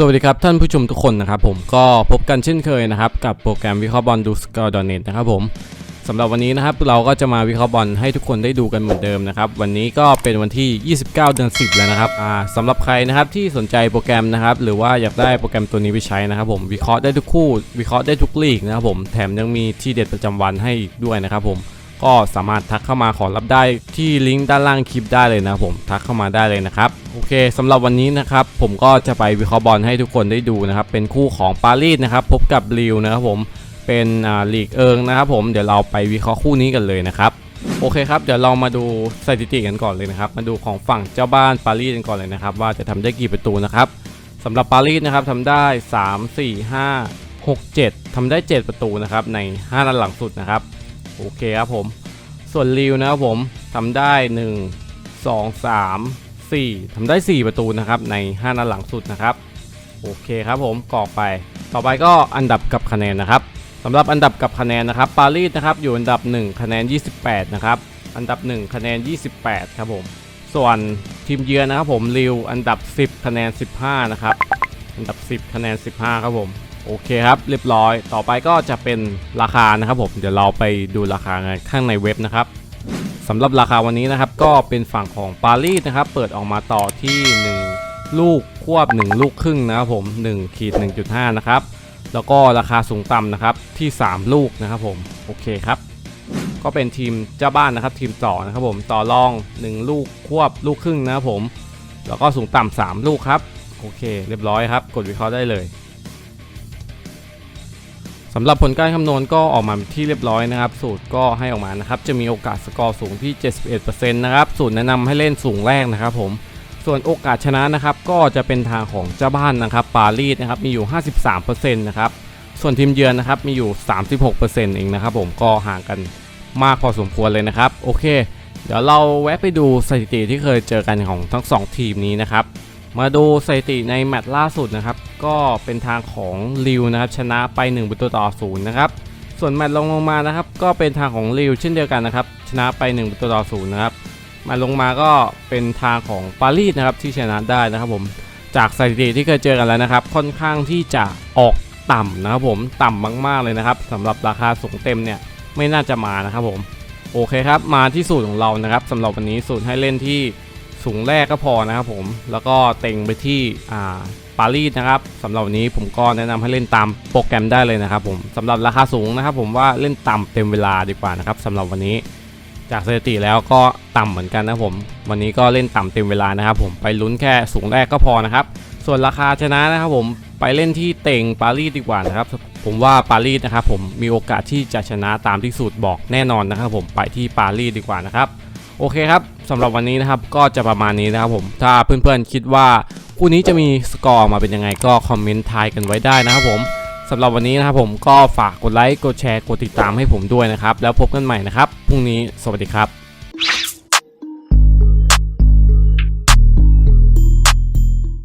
สวัสดีครับ ท่านผู้ชมทุกคนนะครับผมก็พบกันเช่นเคยนะครับ กับโปรแกรมวิเคราะห์บอลดูสกอร์ดอเน็ตนะครับผมสำหรับวันนี้นะครับเราก็จะมาวิเคราะห์บอลให้ทุกคนได้ดูกันเหมือนเดิมนะครับ วันนี้ก็เป็นวันที่ 29 เดือน 10 แล้วนะครับอ่าสำหรับใครนะครับที่สนใจโปรแกรมนะครับ หรือว่าอยากได้โปรแกรมตัวนี้ไปใช้นะครับ ผมวิเคราะห์ได้ทุกคู่ วิเคราะห์ได้ทุกลีกนะครับผมแถมยังมีที่เด็ดประจำวันให้อีกด้วยนะครับผม ก็สามารถทักเข้ามาขอรับได้ที่ลิงก์ด้านล่างคลิปได้เลยนะผมทักเข้ามาได้เลยนะครับโอเคสำหรับวันนี้นะครับผมก็จะไปวิเคราะห์บอลให้ทุกคนได้ดูนะครับเป็นคู่ของปารีสนะครับพบกับลิวนะครับผมเป็นลีกเอิงนะครับผมเดี๋ยวเราไปวิเคราะห์คู่นี้กันเลยนะครับโอเคครับเดี๋ยวเรามาดูสถิติกันก่อนเลยนะครับมาดูของฝั่งเจ้าบ้านปารีสกันก่อนเลยนะครับว่าจะทำได้กี่ประตูนะครับสำหรับปารีสนะครับทำได้ 3 4 5 6 7ทำได้ 7 ประตูนะครับใน5นัดหลังสุดนะครับ โอเคครับผม ส่วนริวนะครับผมทำได้ 1 2 3 4ทำได้ 4 ประตูนะครับใน 5นัดหลังสุดนะครับ โอเคครับผมกรอกไป ต่อไปก็อันดับกับคะแนนนะครับสำหรับอันดับกับคะแนนนะครับปารีสนะครับอยู่อันดับ 1 คะแนน 28 นะครับอันดับ 1 คะแนน 28 ครับผม ส่วนทีมเยือนนะครับผมริวอันดับ 10 คะแนน 15 นะครับ อันดับ 10 คะแนน 15 ครับผม โอเคครับเรียบร้อยต่อไปก็จะเป็นราคานะครับผมเดี๋ยวเราไปดูราคากันข้างในเว็บนะครับสำหรับราคาวันนี้นะครับก็เป็นฝั่งของปารีสนะครับเปิดออกมาต่อที่ 1 ลูกควบ 1 ลูกครึ่งนะครับผม1ขีด1.5 นะครับแล้วก็ราคาสูงต่ำนะครับที่ 3 ลูกนะครับผมโอเคครับก็เป็นทีมเจ้าบ้านนะครับทีมต่อนะครับผมต่อรอง 1 ลูกควบลูกครึ่งนะครับผม แล้วก็สูงต่ำ3ลูกครับโอเค เรียบร้อยครับ กดวิเคราะห์ได้เลยำหรับผลการคำนวณก็ออกมาที่เรียบร้อยนะครับ สูตรก็ให้ออกมานะครับ จะมีโอกาสสกอร์สูงที่ 71%นะครับ สูตรแนะนำให้เล่นสูงแรกนะครับผม ส่วนโอกาสชนะนะครับ ก็จะเป็นทางของเจ้าบ้านนะครับ ปารีสนะครับ มีอยู่ 53%นะครับ ส่วนทีมเยือนนะครับ มีอยู่ 36%เองนะครับผม ก็ห่างกันมากพอสมควรเลยนะครับ โอเค เดี๋ยวเราแวะไปดูสถิติที่เคยเจอกันของทั้งสองทีมนี้นะครับ มาดูสถิติในแมตช์ล่าสุดนะครับ ก็เป็นทางของลิวนะครับ ชนะไป1ประตูต่อศูนย์นะครับ ส่วนแมตช์ลงลงมานะครับ ก็เป็นทางของลิวเช่นเดียวกันนะครับ ชนะไป1ประตูต่อศูนย์นะครับมตช์ลงมาก็เป็นทางของปารีสนะครับที่ชนะได้นะครับผมจากสถิติที่เคยเจอกันแล้วนะครับ ค่อนข้างที่จะออกต่ำนะครับผมต่ำมากๆเลยนะครับสำหรับราคาสูงเต็มเนี่ยไม่น่าจะมานะครับผมโอเคครับมาที่สูตรของเรานะครับสำหรับวันนี้สูตรให้เล่นที่ สูงแรกก็พอนะครับผม แล้วก็เต็งไปที่อ่าปารีสนะครับสำหรับวันนี้ผมก็แนะนำให้เล่นตามโปรแกรมได้เลยนะครับผมสำหรับราคาสูงนะครับ ผมว่าเล่นต่ำเต็มเวลาดีกว่านะครับสำหรับวันนี้จากสถิติแล้วก็ต่ำเหมือนกันนะผมวันนี้ก็เล่นต่ำเต็มเวลานะครับ ผมไปลุ้นแค่สูงแรกก็พอนะครับ ส่วนราคาชนะนะครับผมไปเล่นที่เต็งปารีสดีกว่านะครับ ผมว่าปารีสนะครับผมมีโอกาสที่จะชนะตามที่สูตรบอกแน่นอนนะครับ ผมไปที่ปารีสดีกว่านะครับ โอเคครับสำหรับวันนี้นะครับก็จะประมาณนี้นะครับผมถ้าเพื่อนๆคิดว่าคู่นี้จะมีสกอร์มาเป็นยังไงก็คอมเมนต์ทายกันไว้ได้นะครับผมสำหรับวันนี้นะครับผมก็ฝากกดไลค์กดแชร์กดติดตามให้ผมด้วยนะครับ แล้วพบกันใหม่นะครับพรุ่งนี้สวัสดีครับ